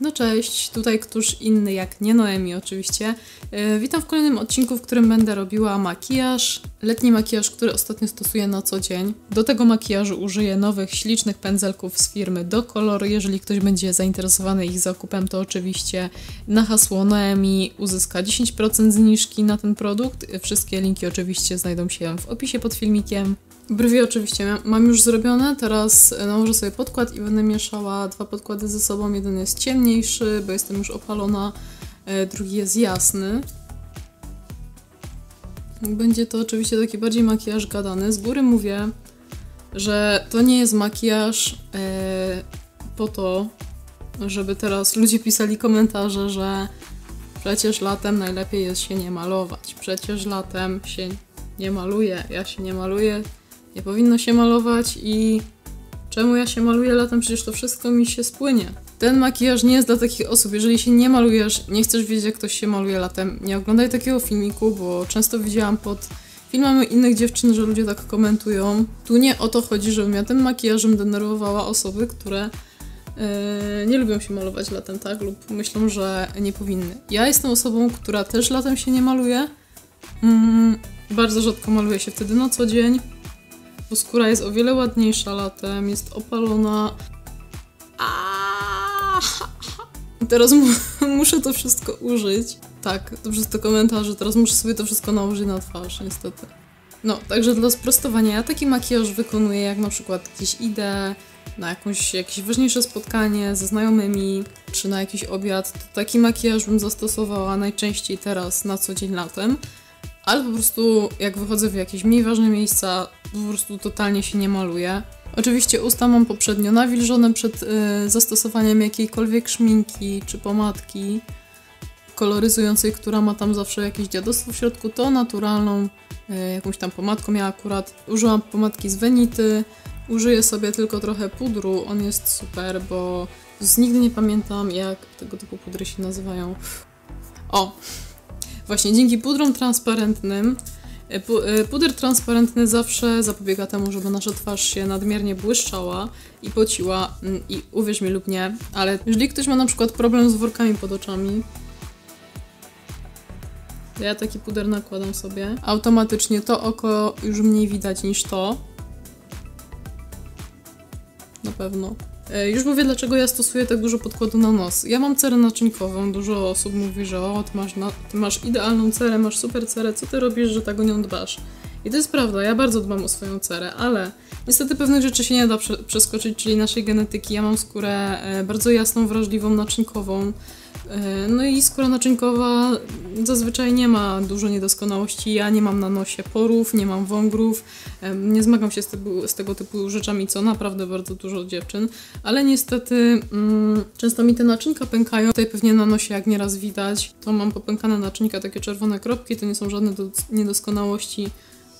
No cześć, tutaj któż inny jak nie Noemi oczywiście. Yy, witam w kolejnym odcinku, w którym będę robiła makijaż. Letni makijaż, który ostatnio stosuję na co dzień. Do tego makijażu użyję nowych, ślicznych pędzelków z firmy Do Color. Jeżeli ktoś będzie zainteresowany ich zakupem, to oczywiście na hasło Noemi uzyska 10% zniżki na ten produkt. Wszystkie linki oczywiście znajdą się w opisie pod filmikiem. Brwi oczywiście mam już zrobione, teraz nałożę sobie podkład i będę mieszała dwa podkłady ze sobą. Jeden jest ciemniejszy, bo jestem już opalona, e, drugi jest jasny. Będzie to oczywiście taki bardziej makijaż gadany. Z góry mówię, że to nie jest makijaż e, po to, żeby teraz ludzie pisali komentarze, że przecież latem najlepiej jest się nie malować. Przecież latem się nie maluje. Ja się nie maluję, nie powinno się malować i czemu ja się maluję latem, przecież to wszystko mi się spłynie. Ten makijaż nie jest dla takich osób. Jeżeli się nie malujesz, nie chcesz wiedzieć, jak ktoś się maluje latem, nie oglądaj takiego filmiku, bo często widziałam pod filmami innych dziewczyn, że ludzie tak komentują. Tu nie o to chodzi, żebym ja tym makijażem denerwowała osoby, które yy, nie lubią się malować latem, tak? Lub myślą, że nie powinny. Ja jestem osobą, która też latem się nie maluje. Mm, bardzo rzadko maluję się wtedy na co dzień bo skóra jest o wiele ładniejsza latem, jest opalona. Teraz mu muszę to wszystko użyć. Tak, to przez te komentarze, teraz muszę sobie to wszystko nałożyć na twarz, niestety. No, także dla sprostowania ja taki makijaż wykonuję, jak na przykład gdzieś idę na jakąś, jakieś ważniejsze spotkanie ze znajomymi, czy na jakiś obiad. To taki makijaż bym zastosowała najczęściej teraz na co dzień latem ale po prostu jak wychodzę w jakieś mniej ważne miejsca, po prostu totalnie się nie maluję. Oczywiście usta mam poprzednio nawilżone przed y, zastosowaniem jakiejkolwiek szminki czy pomadki koloryzującej, która ma tam zawsze jakieś dziadostwo w środku, to naturalną y, jakąś tam pomadką. Ja akurat użyłam pomadki z Venity, użyję sobie tylko trochę pudru, on jest super, bo nigdy nie pamiętam jak tego typu pudry się nazywają. O, Właśnie dzięki pudrom transparentnym e, e, Puder transparentny zawsze zapobiega temu, żeby nasza twarz się nadmiernie błyszczała i pociła mm, i uwierz mi lub nie, ale jeżeli ktoś ma na przykład problem z workami pod oczami, ja taki puder nakładam sobie, automatycznie to oko już mniej widać niż to. Na pewno. E, już mówię, dlaczego ja stosuję tak dużo podkładu na nos. Ja mam cerę naczynkową, dużo osób mówi, że o, ty masz, na, ty masz idealną cerę, masz super cerę, co ty robisz, że tak o nią dbasz? I to jest prawda, ja bardzo dbam o swoją cerę, ale niestety pewnych rzeczy się nie da prze przeskoczyć, czyli naszej genetyki. Ja mam skórę e, bardzo jasną, wrażliwą, naczynkową, no i skóra naczynkowa zazwyczaj nie ma dużo niedoskonałości. Ja nie mam na nosie porów, nie mam wągrów, e, nie zmagam się z, tego, z tego typu rzeczami, co naprawdę bardzo dużo dziewczyn, ale niestety mm, często mi te naczynka pękają. Tutaj pewnie na nosie, jak nieraz widać, to mam popękane naczynka, takie czerwone kropki, to nie są żadne niedoskonałości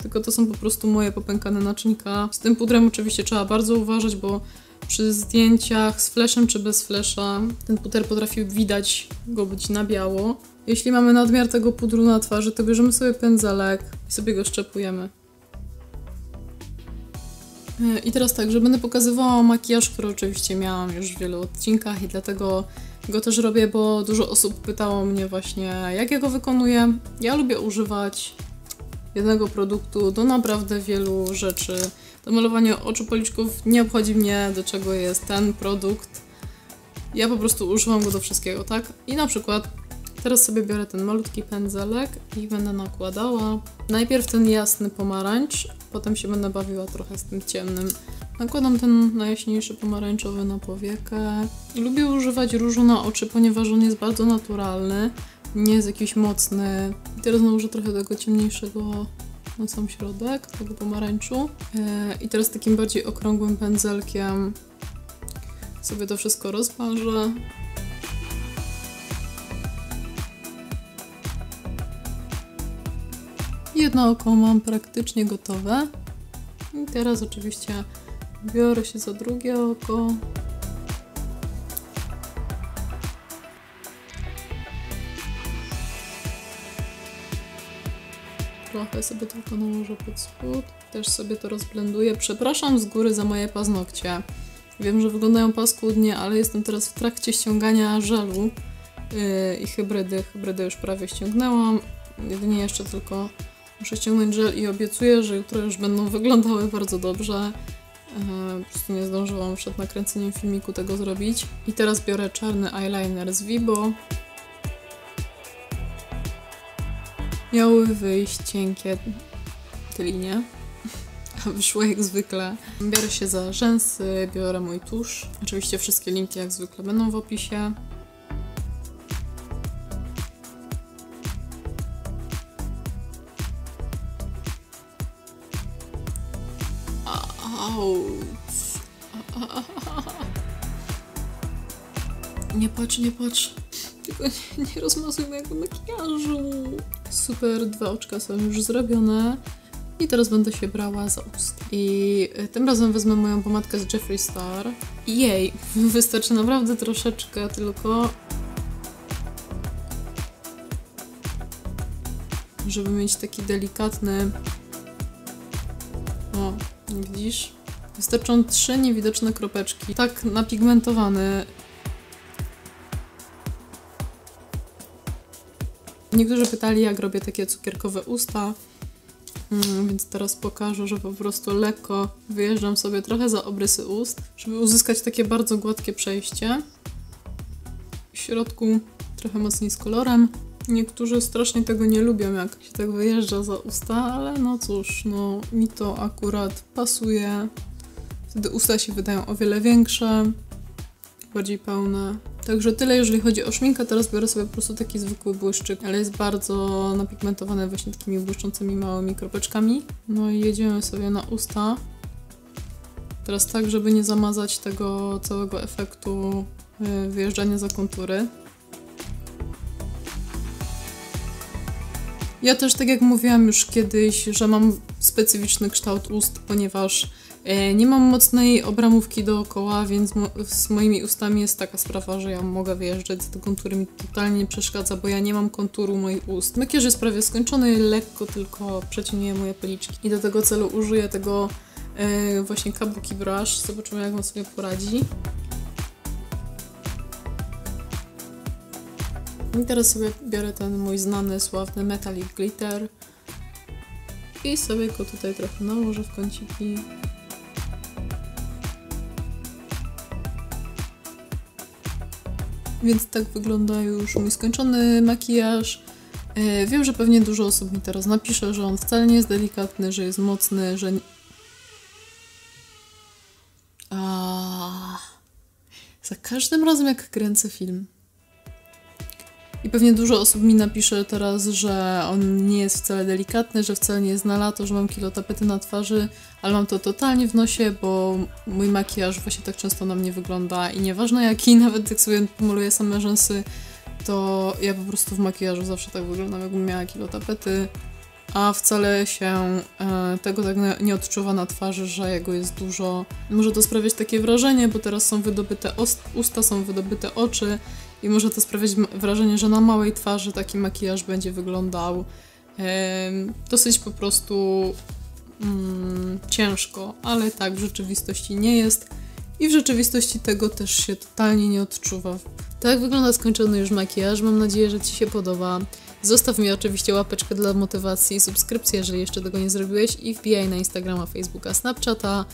tylko to są po prostu moje popękane naczynka. Z tym pudrem oczywiście trzeba bardzo uważać, bo przy zdjęciach z flashem czy bez flasha ten puder potrafił widać go być na biało. Jeśli mamy nadmiar tego pudru na twarzy, to bierzemy sobie pędzelek i sobie go szczepujemy. E, I teraz tak, że będę pokazywała makijaż, który oczywiście miałam już w wielu odcinkach i dlatego go też robię, bo dużo osób pytało mnie właśnie, jak ja go wykonuję. Ja lubię używać jednego produktu do naprawdę wielu rzeczy. Do malowania oczu policzków nie obchodzi mnie, do czego jest ten produkt. Ja po prostu używam go do wszystkiego, tak? I na przykład teraz sobie biorę ten malutki pędzelek i będę nakładała. Najpierw ten jasny pomarańcz, potem się będę bawiła trochę z tym ciemnym. Nakładam ten najjaśniejszy pomarańczowy na powiekę. Lubię używać różu na oczy, ponieważ on jest bardzo naturalny nie jest jakiś mocny. I teraz nałożę trochę tego ciemniejszego na sam środek, tego pomarańczu. E, I teraz takim bardziej okrągłym pędzelkiem sobie to wszystko rozparzę. Jedno oko mam praktycznie gotowe. I teraz oczywiście biorę się za drugie oko. Trochę sobie tylko nałożę pod spód. Też sobie to rozblenduję. Przepraszam z góry za moje paznokcie. Wiem, że wyglądają paskudnie, ale jestem teraz w trakcie ściągania żelu yy, i hybrydy. Hybrydy już prawie ściągnęłam. Jedynie jeszcze tylko muszę ściągnąć żel i obiecuję, że jutro już będą wyglądały bardzo dobrze. Yy, po prostu nie zdążyłam przed nakręceniem filmiku tego zrobić. I teraz biorę czarny eyeliner z Vibo. Miały wyjść cienkie te linie, a wyszło jak zwykle. Biorę się za rzęsy, biorę mój tusz. Oczywiście wszystkie linki jak zwykle będą w opisie. Auć. Nie patrz, nie patrz. Nie rozmazuj mojego makijażu. Super, dwa oczka są już zrobione. I teraz będę się brała za ust. I y, tym razem wezmę moją pomadkę z Jeffree Star. I jej, wystarczy naprawdę troszeczkę tylko, żeby mieć taki delikatny... O, widzisz? Wystarczą trzy niewidoczne kropeczki. Tak napigmentowany Niektórzy pytali, jak robię takie cukierkowe usta, mm, więc teraz pokażę, że po prostu lekko wyjeżdżam sobie trochę za obrysy ust, żeby uzyskać takie bardzo gładkie przejście. W środku trochę mocniej z kolorem. Niektórzy strasznie tego nie lubią, jak się tak wyjeżdża za usta, ale no cóż, no mi to akurat pasuje. Wtedy usta się wydają o wiele większe, bardziej pełne. Także tyle, jeżeli chodzi o szminkę. Teraz biorę sobie po prostu taki zwykły błyszczyk, ale jest bardzo napigmentowany właśnie takimi błyszczącymi małymi kropeczkami. No i jedziemy sobie na usta. Teraz tak, żeby nie zamazać tego całego efektu y, wyjeżdżania za kontury. Ja też, tak jak mówiłam już kiedyś, że mam specyficzny kształt ust, ponieważ nie mam mocnej obramówki dookoła, więc z moimi ustami jest taka sprawa, że ja mogę wyjeżdżać z tego kontury mi totalnie nie przeszkadza, bo ja nie mam konturu moich ust. Makijaż jest prawie skończony, lekko tylko przecieniuję moje policzki. I do tego celu użyję tego e, właśnie Kabuki Brush. Zobaczymy jak on sobie poradzi. I teraz sobie biorę ten mój znany, sławny Metallic Glitter i sobie go tutaj trochę nałożę w kąciki. Więc tak wygląda już mój skończony makijaż. E, wiem, że pewnie dużo osób mi teraz napisze, że on wcale nie jest delikatny, że jest mocny, że... A... Za każdym razem jak kręcę film, pewnie dużo osób mi napisze teraz, że on nie jest wcale delikatny, że wcale nie jest na lato, że mam kilo tapety na twarzy, ale mam to totalnie w nosie, bo mój makijaż właśnie tak często na mnie wygląda i nieważne jaki, nawet jak sobie pomaluję same rzęsy, to ja po prostu w makijażu zawsze tak wyglądam, jakbym miała kilo tapety, a wcale się e, tego tak nie odczuwa na twarzy, że jego jest dużo. Może to sprawiać takie wrażenie, bo teraz są wydobyte usta, są wydobyte oczy i może to sprawiać wrażenie, że na małej twarzy taki makijaż będzie wyglądał dosyć po prostu mm, ciężko, ale tak w rzeczywistości nie jest i w rzeczywistości tego też się totalnie nie odczuwa. Tak wygląda skończony już makijaż, mam nadzieję, że Ci się podoba. Zostaw mi oczywiście łapeczkę dla motywacji, subskrypcję, jeżeli jeszcze tego nie zrobiłeś i wbijaj na Instagrama, Facebooka, Snapchata.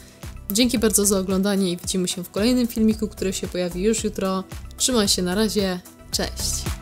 Dzięki bardzo za oglądanie i widzimy się w kolejnym filmiku, który się pojawi już jutro. Trzymaj się na razie, cześć!